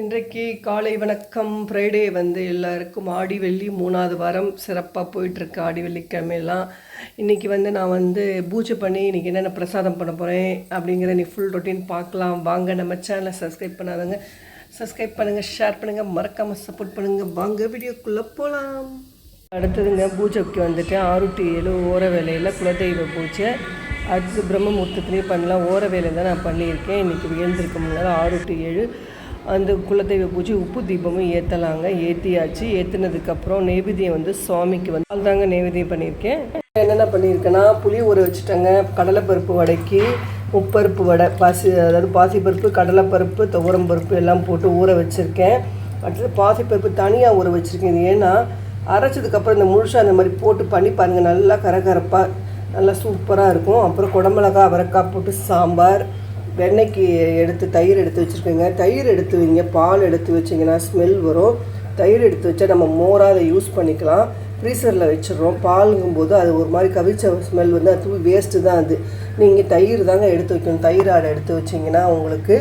இன்றைக்கு காலை வணக்கம். ஃப்ரைடே வந்து எல்லாருக்கும் ஆடி வெள்ளி மூணாவது வாரம் சிறப்பாக போயிட்டுருக்கு ஆடி வெள்ளிக்கிழமையெல்லாம். இன்றைக்கி வந்து நான் வந்து பூஜை பண்ணி இன்றைக்கி என்னென்ன பிரசாதம் பண்ண போகிறேன் அப்படிங்கிற நீ ஃபுல் ரொட்டீன் பார்க்கலாம். வாங்க நம்ம சேனலை சப்ஸ்கிரைப் பண்ணாதவங்க சப்ஸ்கிரைப் பண்ணுங்கள் ஷேர் பண்ணுங்கள் மறக்காமல் சப்போர்ட் பண்ணுங்கள் வாங்க வீடியோக்குள்ளே போகலாம் அடுத்ததுங்க பூஜைக்கு வந்துட்டு ஆறு டு ஏழு ஓர வேலையில் குலதெய்வ பூஜை. அடுத்து பிரம்ம முகூர்த்தத்துலேயும் பண்ணலாம். ஓர வேலை தான் நான் பண்ணியிருக்கேன். இன்றைக்கி எழுந்திருக்க முன்னால் ஆறு டு ஏழு அந்த குலதெய்வ பூஜை உப்பு தீபமும் ஏற்றலாங்க ஏற்றியாச்சு ஏற்றுனதுக்கப்புறம் நெய்வேதியம் வந்து சுவாமிக்கு வந்து அதுதாங்க நெய்வேதியம் பண்ணியிருக்கேன். என்னென்ன பண்ணியிருக்கேன்னா புளி ஊற வச்சுட்டேங்க. கடலைப்பருப்பு வடைக்கு உப்பருப்பு வடை பாசி அதாவது பாசிப்பருப்பு கடலைப்பருப்பு துவரம் பருப்பு எல்லாம் போட்டு ஊற வச்சுருக்கேன். அடுத்தது பாசிப்பருப்பு தனியாக ஊற வச்சுருக்கேன். இது ஏன்னா அரைச்சதுக்கப்புறம் இந்த முழுசாக அந்த மாதிரி போட்டு பண்ணி பாருங்கள் நல்லா கரகரப்பாக நல்லா சூப்பராக இருக்கும். அப்புறம் குடமிளகா அவரைக்காய் போட்டு சாம்பார் வெண்ணெய்க்கு எடுத்து தயிர் எடுத்து வச்சுருக்கோங்க. தயிர் எடுத்து வைங்க. பால் எடுத்து வச்சிங்கன்னா ஸ்மெல் வரும். தயிர் எடுத்து வச்சா நம்ம மோராக அதை யூஸ் பண்ணிக்கலாம். ஃப்ரீசரில் வச்சிடுறோம். பாலுங்கும்போது அது ஒரு மாதிரி கவிச்ச ஸ்மெல் வந்து அது வேஸ்ட்டு தான் அது. நீங்கள் தயிர் தாங்க எடுத்து வைக்கணும். தயிர் ஆடை எடுத்து வச்சிங்கன்னா உங்களுக்கு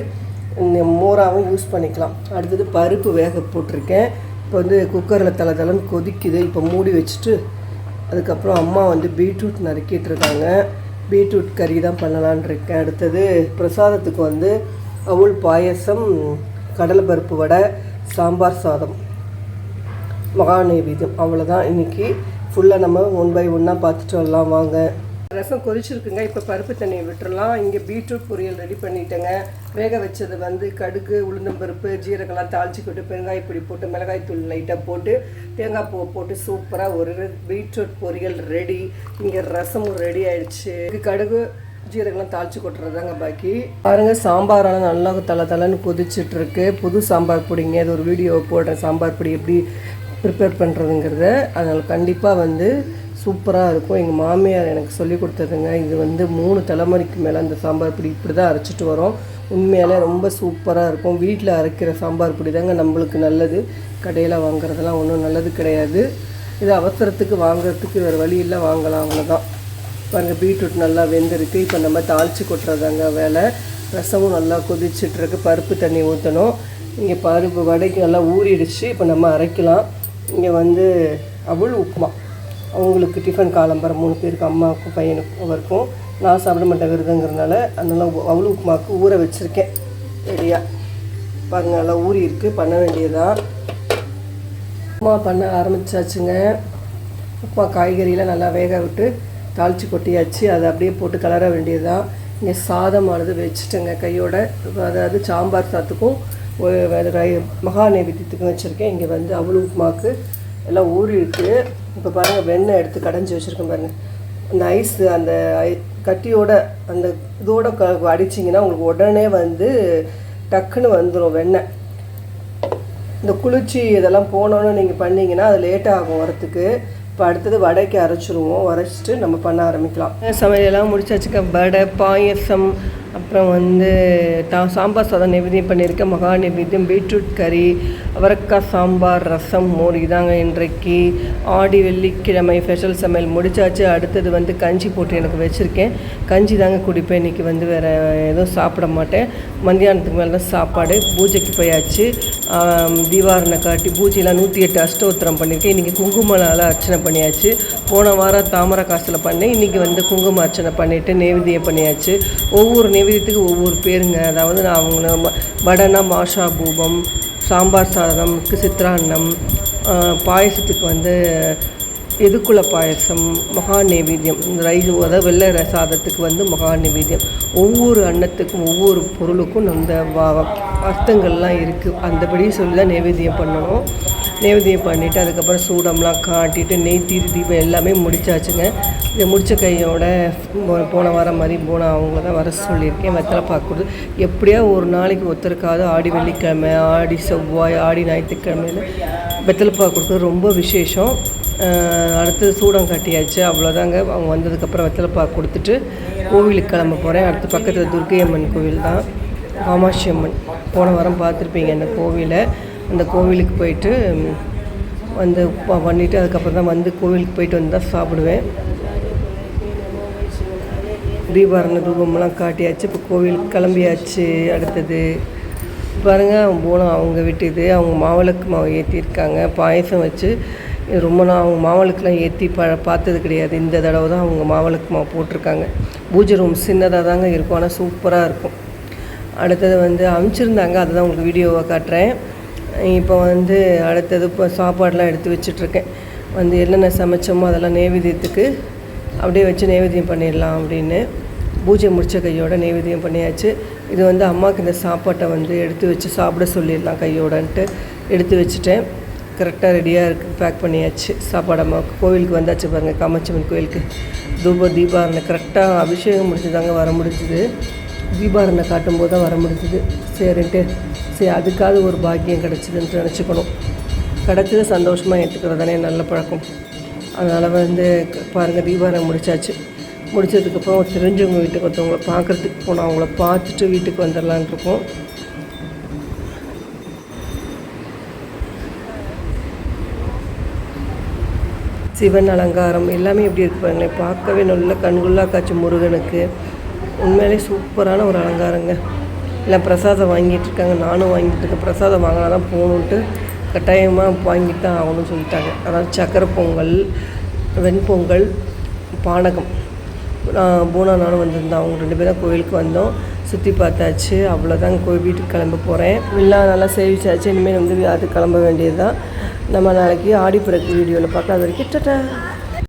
மோராகவும் யூஸ் பண்ணிக்கலாம். அடுத்தது பருப்பு வேக போட்டிருக்கேன். இப்போ வந்து குக்கரில் தலை தலைன்னு கொதிக்குது. இப்போ மூடி வச்சுட்டு அதுக்கப்புறம் அம்மா வந்து பீட்ரூட் நறுக்கிட்டு இருக்காங்க. பீட்ரூட் கறி தான் பண்ணலான்னு இருக்கேன் அடுத்தது பிரசாதத்துக்கு வந்து அவுள் பாயசம் கடலைப்பருப்பு வடை சாம்பார் சாதம். மகா நைவேத்தியம். அவ்வளோதான் இன்றைக்கி ஃபுல்லாக நம்ம ஒன் பை ஒன்னாக பார்த்துட்டு வரலாம். வாங்க. ரசம் கொதிச்சிருக்குங்க. இப்போ பருப்பு தண்ணியை விட்டுறலாம். இங்கே பீட்ரூட் பொரியல் ரெடி பண்ணிட்டேங்க. வேக வச்சது வந்து கடுகு உளுந்தம்பருப்பு ஜீரகம்லாம் தாளிச்சிக்கிட்டு பெருங்காயப்பொடி போட்டு மிளகாய் தூள் லைட்டாக போட்டு தேங்காய் பூவை போட்டு சூப்பராக ஒரு பீட்ரூட் பொரியல் ரெடி. இங்கே ரசமும் ரெடி ஆயிடுச்சு. இது கடுகு ஜீரகம்லாம் தாளிச்சு கொட்டுறதாங்க பாக்கி. பாருங்க சாம்பாரெல்லாம் நல்லா தலை தலைன்னு கொதிச்சிட்டு இருக்கு புது சாம்பார் பொடிங்க. இது ஒரு வீடியோ போடுறேன். சாம்பார் பொடி எப்படி ப்ரிப்பேர் பண்ணுறதுங்கிறத அதனால் கண்டிப்பாக வந்து சூப்பராக இருக்கும். எங்கள் மாமியார் எனக்கு சொல்லி கொடுத்ததுங்க இது வந்து மூணு தலைமுறைக்கு மேலே அந்த சாம்பார் பொடி இப்படி தான் அரைச்சிட்டு வரோம். உண்மையாலே ரொம்ப சூப்பராக இருக்கும். வீட்டில் அரைக்கிற சாம்பார் பொடி தாங்க நம்மளுக்கு நல்லது. கடையில் வாங்குறதெல்லாம் ஒன்றும் நல்லது கிடையாது. இது அவசரத்துக்கு வாங்குறதுக்கு வேறு வழி இல்லை வாங்கலாம் அவ்வளோதான் பாருங்கள் பீட்ரூட் நல்லா வெந்திருக்கு. இப்போ நம்ம தாளித்து கொட்டுறதாங்க வேலை. ரசமும் நல்லா கொதிச்சிட்ருக்கு பருப்பு தண்ணி ஊற்றணும் இங்கே பருப்பு வடைக்கு நல்லா ஊறிடுச்சு. இப்போ நம்ம அரைக்கலாம். இங்கே வந்து அவள் உப்புமா. அவங்களுக்கு டிஃபன் காலம்பரம் மூணு பேருக்கு அம்மாவுக்கும் பையனுக்கும் அவருக்கும் நான் சாப்பிட மாட்டேன் விருதுங்கிறதுனால அதனால் அவ்வளோ உப்புமாவுக்கு ஊற வச்சுருக்கேன். ரெடியாக பாருங்கள் நல்லா ஊறி இருக்குது பண்ண வேண்டியதான் உப்புமா பண்ண ஆரம்பிச்சாச்சுங்க. உப்புமா காய்கறியெலாம் நல்லா வேக விட்டு தாளித்து கொட்டியாச்சு. அதை அப்படியே போட்டு கலர வேண்டியதுதான் இங்கே சாதமானது வச்சுட்டேங்க கையோட. அதாவது சாம்பார் சாத்துக்கும் மகா நைவேத்தியத்துக்கும் வச்சுருக்கேன். இங்கே வந்து அவ்வளோ உப்புமாக்கு எல்லாம் ஊறி இப்போ பாருங்கள் வெண்ணெய் எடுத்து கடைஞ்சி வச்சுருக்கேன் பாருங்கள் அந்த ஐஸு அந்த ஐ- கட்டியோட அந்த இதோட க அடிச்சிங்கன்னா உங்களுக்கு உடனே வந்து டக்குன்னு வந்துடும் வெண்ணெய். இந்த குளிர்ச்சி இதெல்லாம் போனோன்னு நீங்கள் பண்ணீங்கன்னா அது லேட் ஆகும் வரத்துக்கு இப்போ அடுத்தது வடைக்கு அரைச்சிருவோம். அரைச்சிட்டு நம்ம பண்ண ஆரம்பிக்கலாம். சமையலெல்லாம் முடிச்சாச்சுக்க வடை பாயசம் அப்புறம் வந்து தா சாம்பார் சாதம் நைவேத்தியம் பண்ணியிருக்கேன் மகா நைவேத்தியம் பீட்ரூட் கறி அவரக்காய் சாம்பார் ரசம் மோர் இதாங்க இன்றைக்கு. ஆடி வெள்ளிக்கிழமை ஸ்பெஷல் சமையல் முடிச்சாச்சு. அடுத்தது வந்து கஞ்சி போட்டு எனக்கு வச்சுருக்கேன். கஞ்சி தாங்க குடிப்பேன். இன்றைக்கி வந்து வேறு எதுவும் சாப்பிட மாட்டேன். மத்தியானத்துக்கு மேலே தான் சாப்பாடு. பூஜைக்கு போயாச்சு. தீபாரனை தீபாரணை காட்டி பூஜையெல்லாம் நூற்றி எட்டு அஷ்டோத்திரம் பண்ணியிருக்கேன். இன்றைக்கி குங்குமலால் அர்ச்சனை பண்ணியாச்சு. போன வாரம் தாமரை காசில் பண்ணேன். இன்றைக்கி வந்து குங்கும அர்ச்சனை பண்ணிவிட்டு நெய்வேதியம் பண்ணியாச்சு. ஒவ்வொரு நைவேத்தியத்துக்கு ஒவ்வொரு பேருங்க. அதாவது நான் அவங்கள வடைனா மாஷா பூபம் சாம்பார் சாதம்க்கு சித்ரான்னம் பாயசத்துக்கு வந்து எதுக்குள்ள பாயசம் மகா நைவேத்தியம். இந்த ரைஸ் அதாவது வெள்ளை ர- சாதத்துக்கு வந்து மகா நைவேத்தியம். ஒவ்வொரு அன்னத்துக்கும் ஒவ்வொரு பொருளுக்கும் அந்த அர்த்தங்கள்லாம் இருக்குது அந்தபடி சொல்லி தான் நைவேத்தியம் பண்ணணும். நைவேத்தியம் பண்ணிவிட்டு அதுக்கப்புறம் சூடம்லாம் காட்டிட்டு நெய் தீரி தீபம் எல்லாமே முடிச்சாச்சுங்க. இதை முடித்த கையோட போன வாரம் மாதிரி போன அவங்கள தான் வர சொல்லியிருக்கேன். வெத்தலை பார்க்குறது எப்படியா ஒரு நாளைக்கு ஒருத்தருக்காவது ஆடி வெள்ளிக்கிழமை ஆடி செவ்வாய் ஆடி ஞாயிற்றுக்கிழமையில் வெத்தலை பாக்கு ரொம்ப விசேஷம். அடுத்து அடுத்தது சூடம் கட்டியாச்சு. அவ்வளோதாங்க. அவங்க வந்ததுக்கப்புறம் வெத்தலைப்பா கொடுத்துட்டு கோவிலுக்கு கிளம்ப போகிறேன் அடுத்து பக்கத்தில் துர்க்கை அம்மன் கோவில் தான். காமாட்சி அம்மன். போன வாரம் பார்த்துருப்பீங்க அந்த கோவிலை. அந்த கோவிலுக்கு போயிட்டு வந்து பண்ணிவிட்டு அதுக்கப்புறம் தான் வந்து கோவிலுக்கு போயிட்டு வந்து தான் சாப்பிடுவேன். தீபாரண தூபம்லாம் காட்டியாச்சு இப்போ கோவிலுக்கு கிளம்பியாச்சு அடுத்தது. பாருங்கள் போனோம் அவங்க வீட்டு இது அவங்க மாவிளக்கு மாவு ஏற்றிருக்காங்க பாயசம் வச்சு ரொம்ப நாள் அவங்க மாவிளக்குலாம் ஏற்றி ப பார்த்தது கிடையாது. இந்த தடவை தான் அவங்க மாவளுக்கு மாவு போட்டிருக்காங்க. பூஜை ரூம் சின்னதாக தாங்க இருக்கும் ஆனால் சூப்பராக இருக்கும். அடுத்தது வந்து அமுச்சிருந்தாங்க அதுதான் உங்களுக்கு வீடியோவை காட்டுறேன். இப்போ வந்து அடுத்தது இப்போ சாப்பாடெலாம் எடுத்து வச்சிட்ருக்கேன். வந்து என்னென்ன சமைச்சோமோ அதெல்லாம் நைவேத்தியத்துக்கு அப்படியே வச்சு நைவேத்தியம் பண்ணிடலாம் அப்படின்னு. பூஜை முடித்த கையோட நைவேத்தியம் பண்ணியாச்சு. இது வந்து அம்மாவுக்கு இந்த சாப்பாட்டை வந்து எடுத்து வச்சு சாப்பிட சொல்லிடலாம் கையோடன்ட்டு எடுத்து வச்சுட்டேன். கரெக்டாக ரெடியாக இருக்குது பேக் பண்ணியாச்சு. சாப்பாடு அம்மாவுக்கு கோவிலுக்கு வந்தாச்சு பாருங்கள் காமாட்சியம்மன் கோவிலுக்கு. தூப தீபாரணை கரெக்டாக அபிஷேகம் முடிச்சுதாங்க வர முடிஞ்சுது. தீபாரணை காட்டும்போது தான் வர முடிஞ்சுது. சரின்ட்டு சரி அதுக்காவது ஒரு பாக்கியம் கிடச்சிதுன்ட்டு நினச்சிக்கணும். கிடச்சது சந்தோஷமாக ஏற்றுக்கிறது தானே நல்ல பழக்கம். அதனால் வந்து பாருங்கள் தீபாவளி முடிச்சாச்சு. முடிச்சதுக்கப்புறம் தெரிஞ்சவங்க வீட்டுக்கு ஒருத்தவங்கள பார்க்குறதுக்கு போனோம் அவங்கள பார்த்துட்டு வீட்டுக்கு வந்துடலான் இருக்கோம். சிவன் அலங்காரம் எல்லாமே எப்படி இருக்கு பாருங்களேன். பார்க்கவே நல்ல கண்குள்ளா காட்சி முருகனுக்கு. உண்மையிலே சூப்பரான ஒரு அலங்காரங்க. எல்லாம் பிரசாதம் வாங்கிட்டு இருக்காங்க. நானும் வாங்கிட்டு இருக்கேன். பிரசாதம் வாங்கினா தான் போகணுன்ட்டு கட்டாயமாக வாங்கிட்டு தான் ஆகணும்னு சொல்லிட்டாங்க. அதாவது சக்கரை பொங்கல் வெண்பொங்கல் பானகம். நான் பூனா நானும் வந்திருந்தோம். அவங்க ரெண்டு பேரும் கோவிலுக்கு வந்தோம். சுற்றி பார்த்தாச்சு. அவ்வளோதான் கோவில் வீட்டுக்கு கிளம்ப போகிறேன் எல்லாம் நல்லா சேவிச்சாச்சு. இனிமேல் வந்து அது கிளம்ப வேண்டியது தான் நம்ம நாளைக்கு ஆடிப்பிறகு வீடியோவில் பார்க்கலாம். அது வரைக்கும் டட்டா.